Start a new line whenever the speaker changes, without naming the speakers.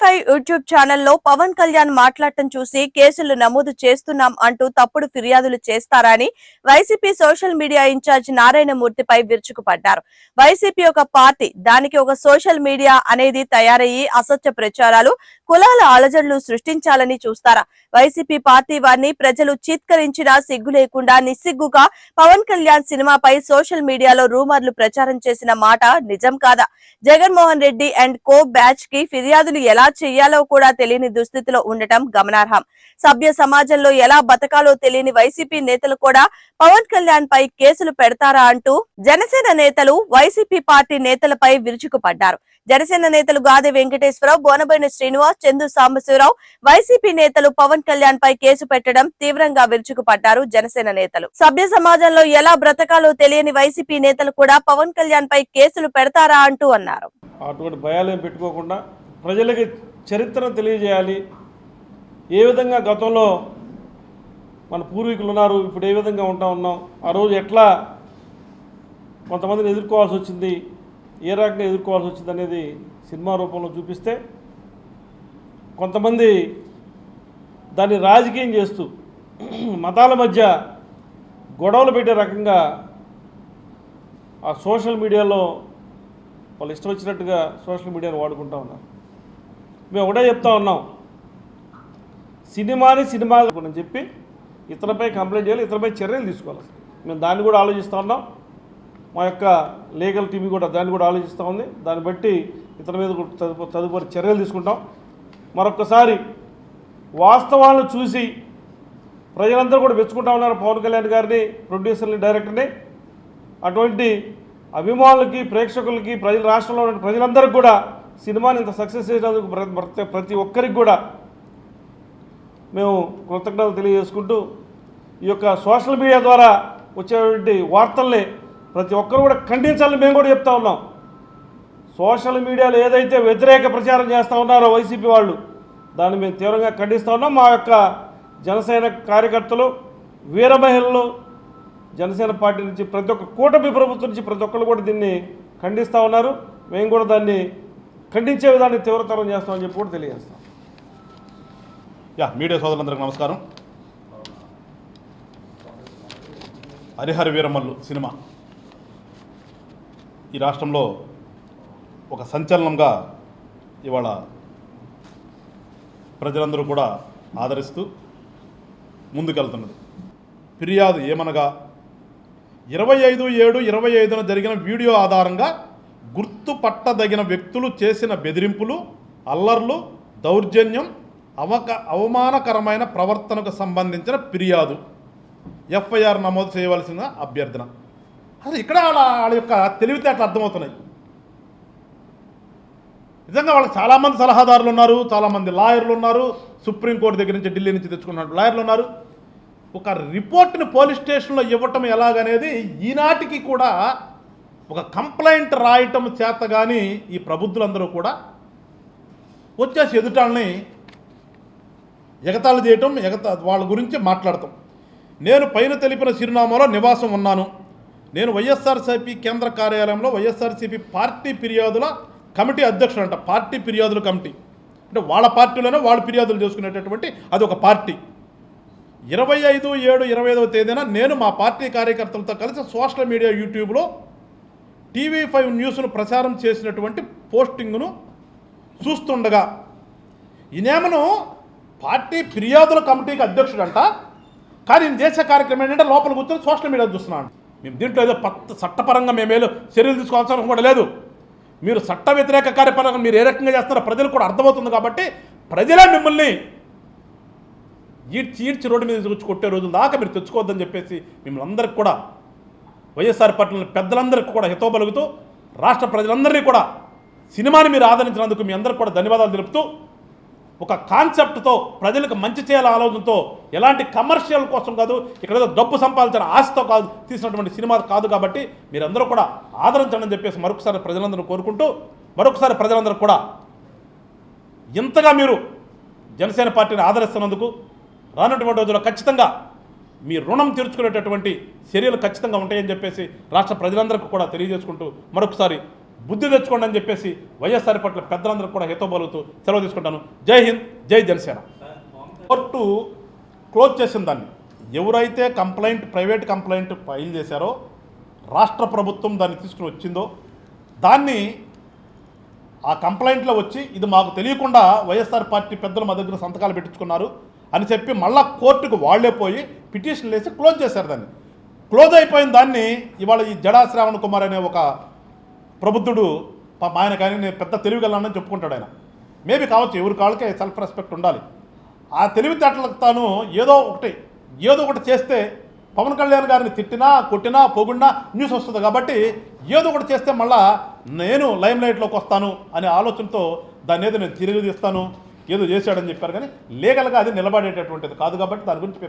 Five YouTube ఛానల్లో పవన్ కళ్యాణ్ మాట్లాడటం చూసి కేసులు నమోదు చేస్తున్నాం అంటూ తప్పుడు ఫిర్యాదులు చేస్తారని వైసీపీ సోషల్ మీడియా ఇన్ఛార్జ్ నారాయణమూర్తిపై విరుచుకుపడ్డారు. వైసీపీ ఒక పార్టీ దానికి ఒక సోషల్ మీడియా అనేది తయారయ్యి అసత్య ప్రచారాలు కులాల అలజడులు సృష్టించాలని చూస్తారా? వైసీపీ పార్టీ వారిని ప్రజలు చీత్కరించినా సిగ్గు లేకుండా నిస్సిగ్గుగా పవన్ కళ్యాణ్ సినిమాపై సోషల్ మీడియాలో రూమర్లు ప్రచారం చేసిన మాట నిజం కాదా? జగన్మోహన్ రెడ్డి అండ్ కో బ్యాచ్కి ఫిర్యాదులు ఎలా చేయాలో కూడా తెలియని దుస్థితిలో ఉండటం గమనార్హం. సభ్య సమాజంలో ఎలా బతకాలో తెలియని వైసీపీ నేతలు కూడా పవన్ కళ్యాణ్ పై కేసులు పెడతారా అంటూ జనసేన నేతలు వైసీపీ పార్టీ నేతలపై విరుచుకుపడ్డారు. జనసేన నేతలు గాది వెంకటేశ్వరరావు బోనబోయిన శ్రీనివాస్ చందు సాంబశివరావు వైసీపీ నేతలు పవన్ కళ్యాణ్ పై కేసు పెట్టడం తీవ్రంగా విరుచుకుపడ్డారు జనసేన నేతలు. సభ్య సమాజంలో ఎలా బ్రతకాలో తెలియని వైసీపీ నేతలు కూడా పవన్ కళ్యాణ్ పై కేసులు పెడతారా అంటూ అన్నారు.
అటువంటి భయాలు పెట్టుకోకుండా ప్రజలకి చరిత్రను తెలియజేయాలి. ఏ విధంగా గతంలో మన పూర్వీకులు ఉన్నారు ఇప్పుడు ఏ విధంగా ఉంటా ఉన్నాం ఆ రోజు ఎట్లా కొంతమందిని ఎదుర్కోవాల్సి వచ్చింది ఏ రకంగా ఎదుర్కోవాల్సి వచ్చింది అనేది సినిమా రూపంలో చూపిస్తే కొంతమంది దాన్ని రాజకీయం చేస్తూ మతాల మధ్య గొడవలు పెట్టే రకంగా ఆ సోషల్ మీడియాలో వాళ్ళు ఇష్టం వచ్చినట్టుగా సోషల్ మీడియాను వాడుకుంటా ఉన్నారు. మేము ఒకటే చెప్తా ఉన్నాం. సినిమాని సినిమా అని చెప్పి ఇతరులపై కంప్లైంట్ చేయాలి ఇతరులపై చర్యలు తీసుకోవాలి మేము దాన్ని కూడా ఆలోచిస్తూ ఉన్నాం. మా యొక్క లీగల్ టీమ్ కూడా దాన్ని కూడా ఆలోచిస్తూ ఉంది. దాన్ని బట్టి ఇతని మీద కూడా తదుపరి తదుపరి చర్యలు తీసుకుంటాం. మరొకసారి వాస్తవాలను చూసి ప్రజలందరూ కూడా మెచ్చుకుంటా ఉన్నారు పవన్ కళ్యాణ్ గారిని ప్రొడ్యూసర్ని డైరెక్టర్ని అటువంటి అభిమానులకి ప్రేక్షకులకి ప్రజల రాష్ట్రంలో ఉన్న ప్రజలందరికీ కూడా సినిమాని ఇంత సక్సెస్ చేసినందుకు ప్రతి- ప్రతి ఒక్కరికి కూడా మేము కృతజ్ఞతలు తెలియజేసుకుంటూ ఈ యొక్క సోషల్ మీడియా ద్వారా వచ్చేటువంటి వార్తల్ని ప్రతి ఒక్కరు కూడా ఖండించాలని మేము కూడా చెప్తా ఉన్నాం. సోషల్ మీడియాలో ఏదైతే వ్యతిరేక ప్రచారం చేస్తూ ఉన్నారో వైసీపీ వాళ్ళు దాన్ని మేము తీవ్రంగా ఖండిస్తూ ఉన్నాం. మా యొక్క జనసేన కార్యకర్తలు వీర మహిళలు జనసేన పార్టీ నుంచి ప్రతి ఒక్క కూటమి ప్రభుత్వం నుంచి ప్రతి ఒక్కరు కూడా దీన్ని ఖండిస్తూ ఉన్నారు. మేము కూడా దాన్ని ఖండించే విధాన్ని తీవ్రతరం చేస్తామని చెప్పి కూడా తెలియజేస్తాం.
యా మీడియా సోదరులందరికీ నమస్కారం. హరిహర వీరమల్లు సినిమా. ఈ రాష్ట్రంలో ఒక సంచలనంగా ఇవాళ ప్రజలందరూ కూడా ఆదరిస్తూ ముందుకెళ్తున్నది. ఫిర్యాదు ఏమనగా ఇరవై ఐదు ఏడు ఇరవై ఐదున జరిగిన వీడియో ఆధారంగా గుర్తుపట్టదగిన వ్యక్తులు చేసిన బెదిరింపులు అల్లర్లు దౌర్జన్యం అవక అవమానకరమైన ప్రవర్తనకు సంబంధించిన ఫిర్యాదు. ఎఫ్ఐఆర్ నమోదు చేయవలసిన అభ్యర్థన. అసలు ఇక్కడ వాళ్ళ వాళ్ళ యొక్క తెలివితేటలు అర్థమవుతున్నాయి. నిజంగా వాళ్ళకి చాలామంది సలహాదారులు ఉన్నారు చాలామంది లాయర్లు ఉన్నారు సుప్రీంకోర్టు దగ్గర నుంచి ఢిల్లీ నుంచి తెచ్చుకున్న లాయర్లు ఉన్నారు. ఒక రిపోర్ట్ని పోలీస్ స్టేషన్లో ఇవ్వటం ఎలాగనేది ఈనాటికి కూడా ఒక కంప్లైంట్ రాయటం చేత కానీ ఈ ప్రబుద్ధులందరూ కూడా వచ్చేసి ఎదుటాలని ఎగతాళి చేయటం ఎగత వాళ్ళ గురించి మాట్లాడటం. నేను పైన తెలిపిన చిరునామాలో నివాసం ఉన్నాను. నేను వైఎస్ఆర్సీపీ కేంద్ర కార్యాలయంలో వైఎస్ఆర్సీపీ పార్టీ ఫిర్యాదుల కమిటీ అధ్యక్షుడు అంట పార్టీ ఫిర్యాదుల కమిటీ. అంటే వాళ్ళ పార్టీలోనే వాళ్ళు ఫిర్యాదులు చేసుకునేటటువంటి అది ఒక పార్టీ. ఇరవై ఐదు ఏడు ఇరవై ఐదవ తేదీన నేను మా పార్టీ కార్యకర్తలతో కలిసి సోషల్ మీడియా యూట్యూబ్లో టీవీ ఫైవ్ న్యూస్ను ప్రచారం చేసినటువంటి పోస్టింగ్ను చూస్తుండగా ఈయనేమను పార్టీ ఫిర్యాదుల కమిటీకి అధ్యక్షుడంట. కానీ ఈయన చేసే కార్యక్రమం ఏంటంటే లోపల కూర్చొని సోషల్ మీడియా చూస్తున్నాను మేము దీంట్లో ఏదో పత్త చట్టపరంగా మేమేలో చర్యలు తీసుకోవాల్సిన కూడా లేదు. మీరు చట్ట వ్యతిరేక కార్యపరంగా మీరు ఏ రకంగా చేస్తారో ప్రజలకు కూడా అర్థమవుతుంది కాబట్టి ప్రజలే మిమ్మల్ని ఈడ్చి ఈడ్చి రోడ్డు మీద తెచ్చి కొట్టే రోజుల దాకా మీరు తెచ్చుకోవద్దని చెప్పేసి మిమ్మల్ని అందరికి కూడా వైఎస్ఆర్ పట్ల పెద్దలందరికీ కూడా హితోపలుగుతూ రాష్ట్ర ప్రజలందరినీ కూడా సినిమాని మీరు ఆదరించినందుకు మీ అందరికి కూడా ధన్యవాదాలు తెలుపుతూ ఒక కాన్సెప్ట్తో ప్రజలకు మంచి చేయాల ఆలోచనతో ఎలాంటి కమర్షియల్ కోసం కాదు ఇక్కడ ఏదో డబ్బు సంపాదించిన ఆశతో కాదు తీసినటువంటి సినిమా కాదు కాబట్టి మీరందరూ కూడా ఆదరించండి అని చెప్పేసి మరొకసారి ప్రజలందరూ కోరుకుంటూ మరొకసారి ప్రజలందరూ కూడా ఇంతగా మీరు జనసేన పార్టీని ఆదరిస్తున్నందుకు రానటువంటి రోజుల్లో ఖచ్చితంగా మీ రుణం తీర్చుకునేటటువంటి చర్యలు ఖచ్చితంగా ఉంటాయని చెప్పేసి రాష్ట్ర ప్రజలందరికీ కూడా తెలియజేసుకుంటూ మరొకసారి బుద్ధి తెచ్చుకోండి అని చెప్పేసి వైఎస్ఆర్ పట్ల పెద్దలందరూ కూడా హితోబలుగుతూ సెలవు తీసుకుంటాను. జై హింద్ జై జనసేన. కోర్టు క్లోజ్ చేసిన దాన్ని ఎవరైతే కంప్లైంట్ ప్రైవేట్ కంప్లైంట్ ఫైల్ చేశారో రాష్ట్ర ప్రభుత్వం దాన్ని తీసుకుని వచ్చిందో దాన్ని ఆ కంప్లైంట్లో వచ్చి ఇది మాకు తెలియకుండా వైఎస్ఆర్ పార్టీ పెద్దలు మా దగ్గర సంతకాలు పెట్టించుకున్నారు. అని చెప్పి మళ్ళా కోర్టుకు వాళ్ళే పోయి పిటిషన్ వేసి క్లోజ్ చేశారు దాన్ని. క్లోజ్ అయిపోయిన దాన్ని ఇవాళ ఈ జడా శ్రావణ్ కుమార్ అనే ఒక ప్రబుద్ధుడు ఆయన కానీ నేను పెద్ద తెలివిగలనని చెప్పుకుంటాడు ఆయన. మేబీ కావచ్చు ఎవరి కాళ్ళకే సెల్ఫ్ రెస్పెక్ట్ ఉండాలి. ఆ తెలివితేటలకు తాను ఏదో ఒకటి ఏదో ఒకటి చేస్తే పవన్ కళ్యాణ్ గారిని తిట్టినా కొట్టినా పొగుడినా న్యూస్ వస్తుంది కాబట్టి ఏదో ఒకటి చేస్తే మళ్ళా నేను లైమ్ లైట్లోకి వస్తాను అనే ఆలోచనతో దాన్ని ఏదో నేను తిరిగి తీస్తాను ఏదో చేశాడని చెప్పారు కానీ లీగల్గా అది నిలబడేటటువంటిది కాదు కాబట్టి దాని గురించి